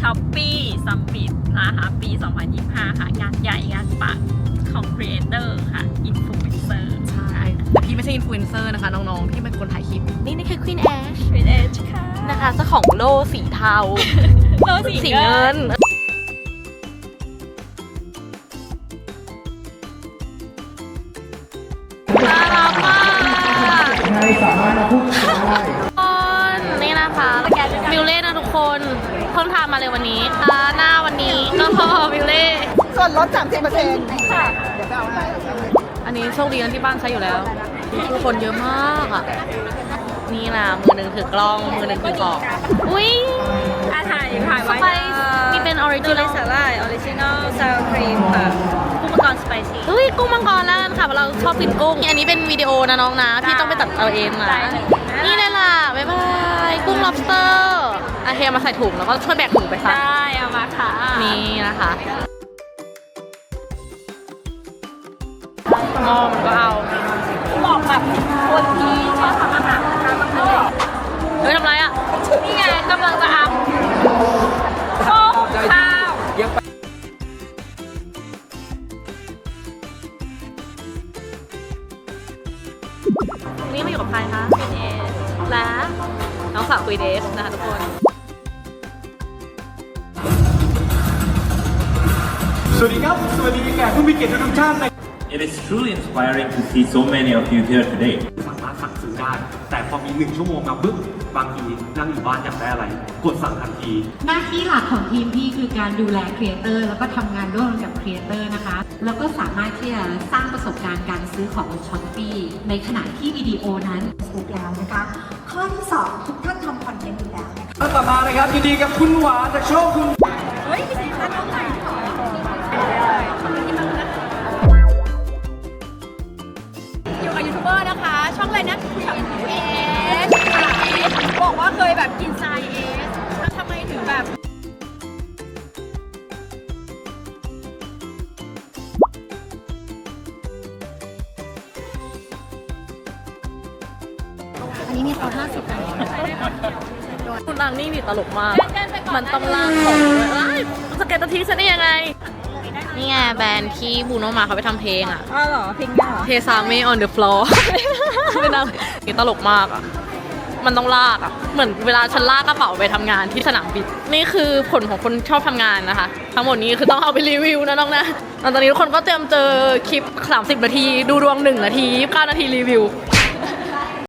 ช้อปปี้ซัมมิตนะคะปี 2025 ค่ะ งานใหญ่งานปังของครีเอเตอร์ค่ะอินฟลูเอนเซอร์ใช่แต่พี่ไม่ใช่อินฟลูเอนเซอร์นะคะ น้องๆพี่เป็นคนถ่ายคลิป นี่นี่คือ Queen Ash ครีเอชค่ะ นะคะเจ้าของโล่สีเทา โลสีสีเงิเงินนน่ารักมากใครสามารถมาพูดคุยได้คนนี่นะคะมิวเล่นะทุกคนเพิ่งทานมาเลยวันนี้อ่าหน้าวันนี้ก็พอมิวเล่ส่วนลด30เปอร์เซ็นต์ค่ะเดี๋ยวไปเอาอะไรอันนี้โชคดีนะที่บ้านใช้อยู่แล้วผู้คนเยอะมากอะนี่นะมือหนึ่งถือกล้องมือหนึ่งถือกล่องอุ้ยอาถ่ายถ่ายไว้ไปนี่เป็นออริจินอลสาหร่ายออริจินอลซาวครีมค่ะกุ้งมังกรสไปซี่เฮ้ยกุ้งมังกรแล้วกันค่ะเพราะเราชอบกินกุ้งอันนี้เป็นวิดีโอนะน้องนะ พี่ต้องไปตัดเอาเองนะได้เลยนี่เลยล่ะบ๊ายบายกุ้ง lobster อะเทมาใส่ถุงแล้วก็ช่วยแบกถุงไปซะได้เอามาค่ะ นี่นะคะหม้อมันก็เอาบอกแบบคนที่ชอบทำอาหารนะคะมันก็เฮ้ยทำไรอะ นี่ไงกำลังจะทำข้าวข้าววันนี้มาอยู่กับใครคะเป็นเอ สและน้องสาวคุยเดฟนะคะทุกคนสวัสดีครับ สวัสดีแขกผู้มีเกียรติทุกท่านนะ It is truly inspiring to see so many of you here today. สามารถสั่งซื้อได้ แต่พอมีหนึ่งชั่วโมงมาปุ๊บบางทีนั่งอยู่บ้านอยากได้อะไร กดสั่งทันที หน้าที่หลักของทีมพี่คือการดูแลครีเอเตอร์แล้วก็ทำงานร่วมกับครีเอเตอร์นะคะ แล้วก็สามารถที่จะสร้างประสบการณ์การซื้อของบนช้อปปี้ในขณะที่วิดีโอนั้นถูกแล้วนะคะข้ อที่2ทุกท่านทำคอนเทนต์อยู่แล้วนะคะต่อมานะครับยินดีกับคุณหวานจากช่องคุณ เฮ้ยมีสินค้าน้องใหม่ อันนี้มีเขาห้าสิบคุณนางนี่นี่ตลกมาก มันต้องลากของด้วยเอ้ยสเก็ตทีฉันได้ยังไง นี่ไงแบรนด์ที่บูโนมาเขาไปทำเพลงอะอ๋อเหรอเพลงยาวเทซาเม on the floor เป็นอะไรนี่ตลกมากอะมันต้องลากอะ เหมือนเวลาฉันลากกระเป๋าไปทำงานที่สนามบิน นี่คือผลของคนชอบทำงานนะคะ ทั้งหมดนี้คือต้องเอาไปรีวิวนะน้องนะแล้วตอนนี้ทุกคนก็เตรียมเจอคลิป 30 นาที ดูดวง 1 นาที29นาทีรีวิว